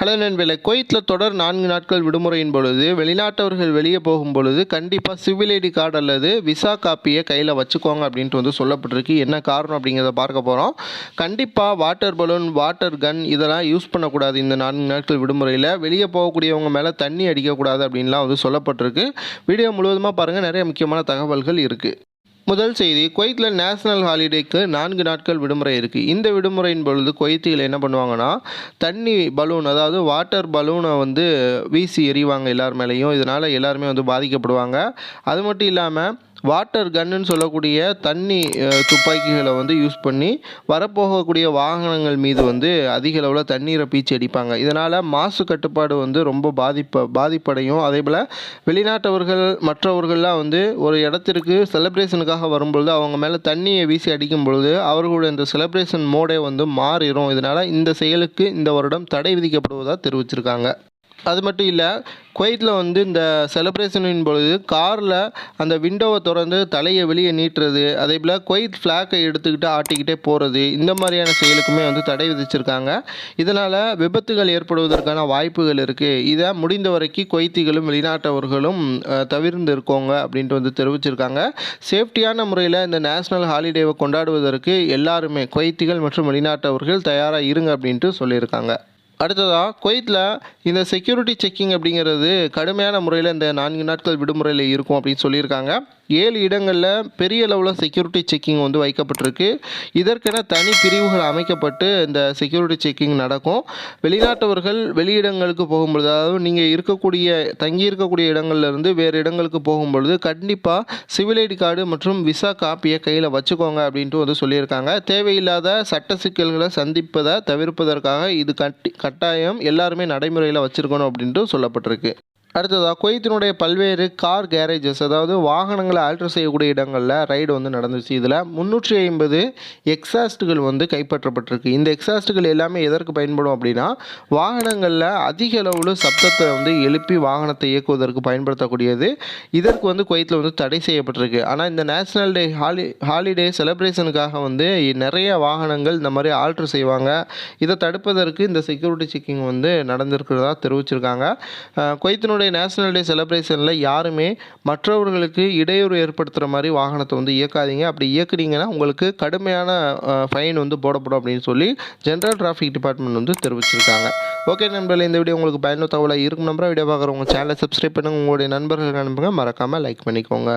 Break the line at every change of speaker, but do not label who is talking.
Hello நண்பர்களே குவைத்தில் தொடர் நான்கு நாட்கள் விடுமுறையின் பொழுது வெளிநாட்டவர்கள் வெளியே போகும் பொழுது கண்டிப்பாக சிவில் ஐடி கார்டு அல்லது விசா காப்பியை கையில் வச்சுக்கோங்க அப்படின்ட்டு வந்து சொல்லப்பட்டிருக்கு. என்ன காரணம் அப்படிங்கிறத பார்க்க போகிறோம் கண்டிப்பாக வாட்டர் பலூன் வாட்டர் கன் இதெல்லாம் யூஸ் பண்ணக்கூடாது இந்த நான்கு நாட்கள் விடுமுறையில். வெளியே போகக்கூடியவங்க மேலே தண்ணி அடிக்கக்கூடாது அப்படின்லாம் வந்து சொல்லப்பட்டிருக்கு. வீடியோ முழுவதுமாக பாருங்கள் நிறைய முக்கியமான தகவல்கள் இருக்குது முதல் செய்தி குவைத்தில் நேஷனல் ஹாலிடேக்கு நான்கு நாட்கள் விடுமுறை இருக்குது இந்த விடுமுறையின் பொழுது குவைத்திகள் என்ன பண்ணுவாங்கன்னா தண்ணி பலூன் அதாவது வாட்டர் பலூனை வந்து வீசி எறிவாங்க எல்லார் மேலேயும். இதனால் எல்லாருமே வந்து பாதிக்கப்படுவாங்க. அது மட்டும் இல்லாமல் வாட்டர் கன்னுன்னு சொல்லக்கூடிய தண்ணி துப்பாக்கிகளை வந்து யூஸ் பண்ணி வரப்போகக்கூடிய வாகனங்கள் மீது வந்து அதிக அளவில் தண்ணீரை பீச்சி அடிப்பாங்க. இதனால் மாசு கட்டுப்பாடு வந்து ரொம்ப பாதிப்ப பாதிப்படையும். அதே போல் வெளிநாட்டவர்கள் மற்றவர்கள்லாம் வந்து ஒரு இடத்திற்கு செலிப்ரேஷனுக்காக வரும்பொழுது அவங்க மேலே தண்ணியை வீசி அடிக்கும் பொழுது அவர்களுடைய இந்த செலிப்ரேஷன் மோடே வந்து மாறிடும் இதனால் இந்த செயலுக்கு இந்த வருடம் தடை விதிக்கப்படுவதாக தெரிவிச்சிருக்காங்க. அது மட்டும் இல்லை குவைத்தில் வந்து இந்த செலிப்ரேஷனின் பொழுது காரில் அந்த விண்டோவை திறந்து தலையை வெளியே நீட்டுறது அதே போல் குவைத் ஃப்ளாக்கை எடுத்துக்கிட்டு ஆட்டிக்கிட்டே போகிறது இந்த மாதிரியான செயலுக்குமே வந்து தடை விதிச்சிருக்காங்க. இதனால் விபத்துகள் ஏற்படுவதற்கான வாய்ப்புகள் இருக்குது இதை முடிந்த வரைக்கும் குவைத்திகளும் வெளிநாட்டவர்களும் தவிர்ந்து இருக்கோங்க அப்படின்ட்டு வந்து தெரிவிச்சிருக்காங்க. சேஃப்டியான முறையில் இந்த நேஷ்னல் ஹாலிடேவை கொண்டாடுவதற்கு எல்லாருமே குவைத்திகள் மற்றும் வெளிநாட்டவர்கள் தயாராக இருங்க அப்படின்ட்டு சொல்லியிருக்காங்க. அடுத்ததாக குவைத்தில் இந்த செக்யூரிட்டி செக்கிங் அப்படிங்கிறது கடுமையான முறையில் இந்த நான்கு நாட்கள் விடுமுறையில் இருக்கும் அப்படின்னு சொல்லியிருக்காங்க. ஏழு இடங்களில் பெரிய அளவில் செக்யூரிட்டி செக்கிங் வந்து வைக்கப்பட்டிருக்கு. இதற்கென தனி பிரிவுகள் அமைக்கப்பட்டு இந்த செக்யூரிட்டி செக்கிங் நடக்கும். வெளிநாட்டவர்கள் வெளியிடங்களுக்கு போகும்பொழுது அதாவது நீங்கள் இருக்கக்கூடிய தங்கி இருக்கக்கூடிய இடங்கள்லேருந்து வேறு இடங்களுக்கு போகும்பொழுது கண்டிப்பாக சிவில் ஐடி கார்டு மற்றும் விசா காப்பியை கையில் வச்சுக்கோங்க அப்படின்ட்டு வந்து சொல்லியிருக்காங்க. தேவையில்லாத சட்ட சிக்கல்களை சந்திப்பதை தவிர்ப்பதற்காக இது கட்டி கட்டாயம் எல்லாருமே நடைமுறையில் வச்சுருக்கணும் அப்படின்ட்டு சொல்லப்பட்டிருக்கு. அடுத்ததாக குவைத்தினுடைய பல்வேறு கார் கேரேஜஸ் அதாவது வாகனங்களை ஆல்டர் செய்யக்கூடிய இடங்களில் ரைடு வந்து நடந்துச்சு. இதில் முந்நூற்றி ஐம்பது எக்ஸாஸ்ட்டுகள் வந்து கைப்பற்றப்பட்டிருக்கு. இந்த எக்ஸாஸ்ட்டுகள் எல்லாமே எதற்கு பயன்படும் அப்படின்னா வாகனங்களில் அதிக அளவில் சப்தத்தை வந்து எழுப்பி வாகனத்தை இயக்குவதற்கு பயன்படுத்தக்கூடியது. இதற்கு வந்து குவைத்தில் வந்து தடை செய்யப்பட்டிருக்கு. ஆனால் இந்த நேஷனல் டே ஹாலி ஹாலிடே செலிப்ரேஷனுக்காக வந்து நிறைய வாகனங்கள் இந்த மாதிரி ஆல்ட்ரு செய்வாங்க. இதை தடுப்பதற்கு இந்த செக்யூரிட்டி செக்கிங் வந்து நடந்திருக்கிறதா தெரிவிச்சிருக்காங்க. குவைத்தினுடைய மாதிரி நேஷனல் டே செலிப்ரேஷனில் யாருமே மற்றவர்களுக்கு இடையூறு ஏற்படுத்துகிற மாதிரி வாகனத்தை வந்து இயக்காதீங்க. அப்படி இயக்குனீங்கன்னா உங்களுக்கு கடுமையான ஃபைன் வந்து போடப்படும் அப்படின்னு சொல்லி ஜென்ரல் டிராஃபிக் டிபார்ட்மெண்ட் வந்து தெரிவிச்சிருக்காங்க. ஓகே நண்பர்களே இந்த வீடியோ உங்களுக்கு பயனுள்ள தகவலாக இருக்கும் நம்பராக வீடியோ பார்க்குறவங்க சேனலை சப்ஸ்கிரைப் பண்ணுங்கள் உங்களுடைய நண்பர்களுக்கு அனுப்புங்க. மறக்காமல் லைக் பண்ணிக்கோங்க.